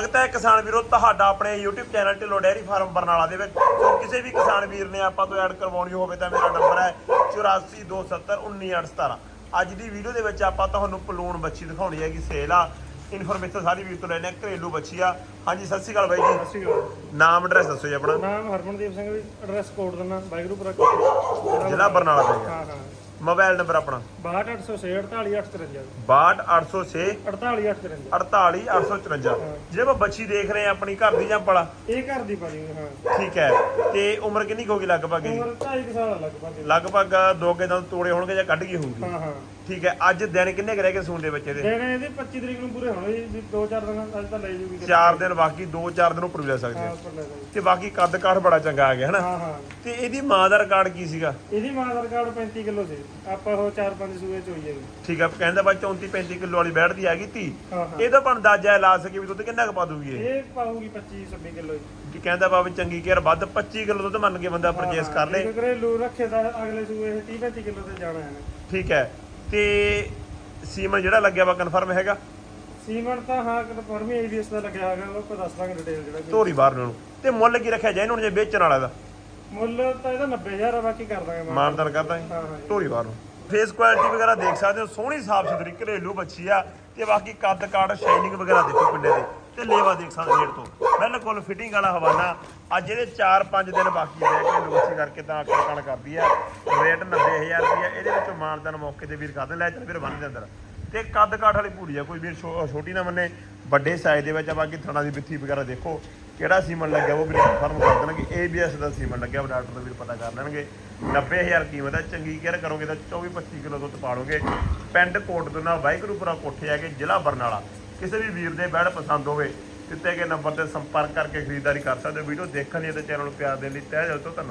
ਸਵਾਗਤ ਹੈ ਕਿਸਾਨ ਵੀਰੋ ਤੁਹਾਡਾ ਆਪਣੇ YouTube channel Dhillon dairy farm Barnala ਦੇ ਵਿੱਚ। ਸੋ ਕਿਸੇ ਵੀ ਕਿਸਾਨ ਵੀਰ ਨੇ ਆਪਾਂ ਤੋਂ ਐਡ ਕਰਵਾਉਣੀ ਹੋਵੇ ਤਾਂ ਮੇਰਾ ਨੰਬਰ ਹੈ 8427191817 ਅੱਜ ਦੀ ਵੀਡੀਓ ਦੇ ਵਿੱਚ ਆਪਾਂ ਤੁਹਾਨੂੰ ਪਲੂਣ ਬੱਚੀ ਦਿਖਾਉਣੀ ਹੈਗੀ ਸੇਲ ਆ। ਇਨਫੋਰਮੇਸ਼ਨ ਸਾਰੀ ਵੀਰ ਤੋਂ ਲੈਣੇ ਆ ਘਰੇਲੂ ਬੱਚੀ ਆ। ਹਾਂਜੀ ਸਤਿ ਸ਼੍ਰੀ ਅਕਾਲ ਬਾਈ ਜੀ। ਸਤਿ ਸ਼੍ਰੀ ਅਕਾਲ। ਨਾਮ ਐਡਰੈਸ ਦੱਸੋ ਜੀ ਆਪਣਾ। ਨਾਮ ਹਰਮਨਦੀਪ ਸਿੰਘ ਵੀ ਐਡਰੈਸ ਕੋਡ ਦਿੰਦਾ ਵਾਹਿਗੁਰੂ ਪੁਰਾ ਜ਼ਿਲ੍ਹਾ ਬਰਨਾਲਾ ਦਾ ਹਾਂ ਹਾਂ। ਮੋਬਾਈਲ ਨੰਬਰ ਆਪਣਾ। 62806 48853 62806 48853 48854 ਜੇ ਆਪਾਂ ਬੱਚੀ ਦੇਖ ਰਹੇ ਆ ਆਪਣੀ ਘਰ ਦੀ ਜਾਂ ਪਲਾ। ਇਹ ਘਰ ਦੀ ਪਾਜੀ ਹਾਂ। ਠੀਕ ਹੈ। ਤੇ ਉਮਰ ਕਿੰਨੀ ਕੁ ਹੋ ਗਈ ਲਗਭਗ ਜੀ ਉਮਰ 2.5 ਸਾਲ ਆ ਲਗਭਗ ਲਗਭਗ ਦੋ ਕੇ ਦੰਦ ਤੋੜੇ ਹੋਣਗੇ ਜਾਂ ਕੱਢ ਗਈ ਹੋਊਗੀ? ਹਾਂ ਹਾਂ। ਠੀਕ ਹੈ। ਅੱਜ ਦਿਨ ਕਿੰਨੇ ਕੁ ਰਹਿ ਗਏ ਸੂਣ ਦੇ ਦਿਨ ਇਹਦੇ 25 ਤਰੀਕ ਨੂੰ ਪੂਰੇ ਹੋਣੇ ਜੀ 2-4 ਦਿਨ ਅੱਜ ਤਾਂ ਲੈ ਜੂਗੀ। ਚਾਰ ਦਿਨ ਬਾਕੀ 2-4 ਦਿਨ ਉੱਪਰ ਵੀ ਲੈ ਸਕਦੇ ਆ। ਤੇ ਬਾਕੀ ਕੱਦ ਕਾਠ ਬੜਾ ਚੰਗਾ ਆ ਗਿਆ ਹਨਾ? ਹਾਂ ਹਾਂ। ਤੇ ਇਹਦੀ ਮਾਂ ਦਾ ਰਿਕਾਰਡ ਕੀ ਸੀਗਾ? ਇਹਦੀ ਮਾਂ ਦਾ ਰਿਕਾਰਡ 35 ਕਿਲੋ ਸੀ। ਆਪਾਂ ਉਹ 4-5 ਸੂਏ ਚ ਹੋਈ ਹੈਗੀ ਠੀਕ ਹੈ ਕਹਿੰਦਾ ਬਾਈ 34 35 ਕਿਲੋ ਵਾਲੀ ਬੈਠਦੀ ਆ ਗਈ ਤੀ ਹਾਂ ਹਾਂ। ਇਹਦਾ ਪਰ ਅੰਦਾਜ਼ਾ ਲਾ ਸਕੇ ਵੀ ਦੁੱਧ ਕਿੰਨਾ ਕੁ ਪਾ ਦੂਗੀ ਇਹ? ਇਹ ਪਾਊਗੀ 25-26 ਕਿਲੋ ਜੀ। ਕਿ ਕਹਿੰਦਾ ਬਾਬਾ ਚੰਗੀ ਕੇਅਰ ਵੱਧ 25 ਕਿਲੋ ਦੁੱਧ ਮੰਨ ਕੇ ਬੰਦਾ ਪਰਚੇਸ ਕਰ ਲੇ। ਜੇ ਘਰੇਲੂ ਰੱਖੇ ਤਾਂ ਅਗਲੇ ਸੂਏ ਇਹ 30-35 ਕਿਲੋ ਤੇ ਜਾਣਾ ਹੈ ਠੀਕ ਹੈ ਤੇ ਸੀਮਨ ਜਿਹੜਾ ਲੱਗਿਆ ਵਾ ਕਨਫਰਮ ਹੈਗਾ? ਸੀਮੈਂਟ ਤਾਂ ਹਾਂ ਕਨਫਰਮ ਹੀ ਏਬੀਐਸ ਦਾ ਲੱਗਿਆ ਹੈਗਾ ਉਹ ਕੋ ਦੱਸ ਦਾਂਗੇ ਡਿਟੇਲ ਜਿਹੜਾ ਵੀ। ਧੋਰੀ ਬਾਹਰ ਨੂੰ ਤੇ ਮੁੱਲ ਕੀ ਰੱਖਿਆ ਜਾਏ ਇਹਨੂੰ ਜੇ ਵੇਚਣ ਵਾਲਾ ਦਾ? ਮੁੱਲ ਤਾਂ ਇਹਦਾ 90000 ਆ ਬਾਕੀ ਕਰ ਦਾਂਗੇ ਮਾਨ ਮਾਨਦਾਨ ਕਰਦਾ ਹੈ ਹਾਂ। ਬਾਹਰ ਨੂੰ। ਫੇਸ ਕੁਆਲਿਟੀ ਵਗੈਰਾ ਦੇਖ ਸਕਦੇ ਹੋ ਸੋਹਣੀ ਸਾਫ਼ ਸੁਥਰੀ ਘਰੇਲੂ ਬੱਚੀ ਆ ਤੇ ਬਾਕੀ ਕੱਦ ਕਾਠ ਸ਼ਾਈਨਿੰਗ ਵਗੈਰਾ ਦੇਖੋ ਪਿੰਡੇ ਦੇ ਤੇ ਲੇਵਾ ਦੇਖ ਸਕਦੇ ਰੇਟ ਤੋਂ। ਬਿਲਕੁਲ ਫਿਟਿੰਗ ਵਾਲਾ ਹਵਾਨਾ ਅੱਜ ਇਹਦੇ 4-5 ਦਿਨ ਬਾਕੀ ਰਹਿ ਗਏ ਘਰੇਲੂ ਬੱਚੀ ਕਰਕੇ ਤਾਂ ਆਕੜ ਕਣ ਕਰਦੀ ਆ। ਰੇਟ 90000 ਰੁਪਏ ਇਹਦੇ ਵਿੱਚੋਂ ਮਾਨਦਾਨ ਮੌਕੇ ਤੇ ਵੀਰ ਕਰਦੇ ਲੈ ਚੱਲ ਵੀਰ ਬੰਨ ਦੇ ਅੰਦਰ। ਤੇ ਕੱਦ ਕਾਠ ਵਾਲੀ ਪੂਰੀ ਆ ਕੋਈ ਵੀਰ ਛੋ- ਛੋਟੀ ਨਾ ਮੰਨੇ ਵੱਡੇ ਸਾਈਜ਼ ਦੇ ਵਿੱਚ ਆ ਬਾਕੀ ਥਣਾ ਦੀ ਬਿੱਥੀ ਵਗੈਰਾ ਦੇਖੋ। ਕਿਹੜਾ ਸੀਮਨ ਲੱਗਿਆ ਉਹ ਵੀ ਕਨਫਰਮ ਕਰ ਦੇਣਗੇ ABS ਦਾ ਸੀਮਨ ਲੱਗਿਆ ਉਹ ਡਾਕਟਰ ਦਾ ਵੀ ਪਤਾ ਕਰ ਲੈਣਗੇ। 90000 ਕੀਮਤ ਹੈ, ਚੰਗੀ ਕੇਅਰ ਕਰੋਗੇ ਤਾਂ 24 25 ਕਿਲੋ ਦੁੱਧ ਪਾੜੋਗੇ। ਪਿੰਡ ਕੋਟ ਤੋਂ ਨਾਲ ਵਾਹਿਗੁਰੂਪੁਰਾ ਕੋਠੇ ਆ ਕੇ ਜ਼ਿਲ੍ਹਾ ਬਰਨਾਲਾ। ਕਿਸੇ ਵੀ ਵੀਰ ਦੇ ਬੈੜ ਪਸੰਦ ਹੋਵੇ, ਦਿੱਤੇ ਗਏ ਨੰਬਰ ਤੇ ਸੰਪਰਕ ਕਰਕੇ ਖਰੀਦਦਾਰੀ ਕਰ ਸਕਦੇ ਹੋ। ਵੀਡੀਓ ਦੇਖਣ ਲਈ ਤੇ ਚੈਨਲ ਨੂੰ ਪਿਆਰ ਦੇਣ ਲਈ ਤਹਿ ਦਿਲ ਤੋਂ ਧੰਨਵਾਦ।